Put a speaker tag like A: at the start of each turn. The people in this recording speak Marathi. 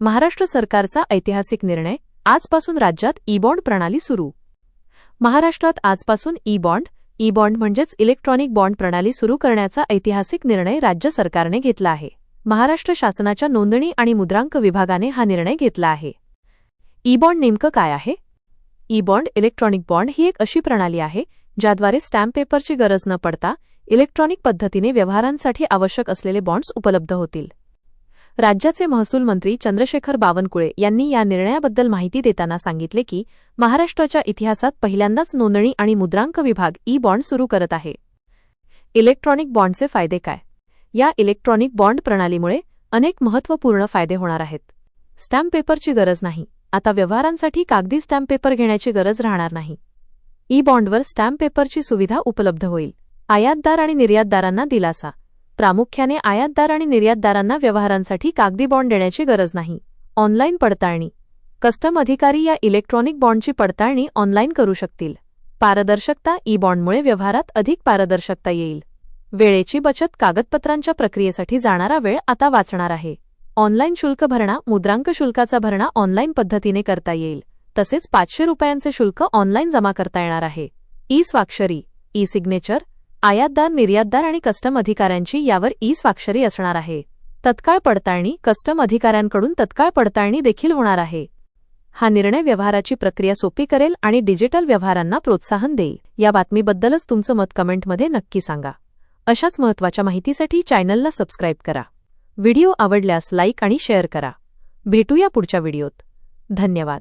A: महाराष्ट्र सरकारचा ऐतिहासिक निर्णय आजपासून राज्यात ई बॉन्ड प्रणाली सुरू. महाराष्ट्रात आजपासून ई बॉन्ड ई बॉन्ड म्हणजेच इलेक्ट्रॉनिक बॉन्ड प्रणाली सुरू करण्याचा ऐतिहासिक निर्णय राज्य सरकारने घेतला आहे. महाराष्ट्र शासनाच्या नोंदणी आणि मुद्रांक विभागाने हा निर्णय घेतला आहे. ई बॉन्ड नेमकं काय आहे? ई बॉन्ड इलेक्ट्रॉनिक बॉन्ड ही एक अशी प्रणाली आहे ज्याद्वारे स्टॅम्प पेपरची गरज न पडता इलेक्ट्रॉनिक पद्धतीने व्यवहारांसाठी आवश्यक असलेले बॉन्ड्स उपलब्ध होतील. राज्याचे महसूल मंत्री चंद्रशेखर बावनकुळे यांनी या निर्णयाबद्दल माहिती देताना सांगितले की महाराष्ट्राच्या इतिहासात पहिल्यांदाच नोंदणी आणि मुद्रांक विभाग ई बॉन्ड सुरू करत आहे. इलेक्ट्रॉनिक बॉन्डचे फायदे काय? या इलेक्ट्रॉनिक बॉन्ड प्रणालीमुळे अनेक महत्त्वपूर्ण फायदे होणार आहेत. स्टॅम्प पेपरची गरज नाही. आता व्यवहारांसाठी कागदी स्टॅम्प पेपर घेण्याची गरज राहणार नाही. ई बॉन्डवर स्टॅम्प पेपरची सुविधा उपलब्ध होईल. आयातदार आणि निर्यातदारांना दिलासा. प्रामुख्याने आयातदार आणि निर्यातदारांना व्यवहारांसाठी कागदी बॉन्ड देण्याची गरज नाही. ऑनलाईन पडताळणी. कस्टम अधिकारी या इलेक्ट्रॉनिक बॉन्डची पडताळणी ऑनलाईन करू शकतील. पारदर्शकता ई बॉन्डमुळे व्यवहारात अधिक पारदर्शकता येईल. वेळेची बचत कागदपत्रांच्या प्रक्रियेसाठी जाणारा वेळ आता वाचणार आहे. ऑनलाईन शुल्क भरणा मुद्रांक शुल्काचा भरणा ऑनलाईन पद्धतीने करता येईल. तसेच पाचशे रुपयांचे शुल्क ऑनलाईन जमा करता येणार आहे. ई स्वाक्षरी ई सिग्नेचर आयातदार निर्यातदार आणि कस्टम अधिकाऱ्यांची यावर ई स्वाक्षरी असणार आहे. तत्काळ पडताळणी कस्टम अधिकाऱ्यांकडून तत्काळ पडताळणी देखील होणार आहे. हा निर्णय व्यवहाराची प्रक्रिया सोपी करेल आणि डिजिटल व्यवहारांना प्रोत्साहन देईल. या बातमीबद्दलच तुमचं मत कमेंटमध्ये नक्की सांगा. अशाच महत्त्वाच्या माहितीसाठी चॅनलला सबस्क्राईब करा. व्हिडिओ आवडल्यास लाईक आणि शेअर करा. भेटूया पुढच्या व्हिडिओत. धन्यवाद.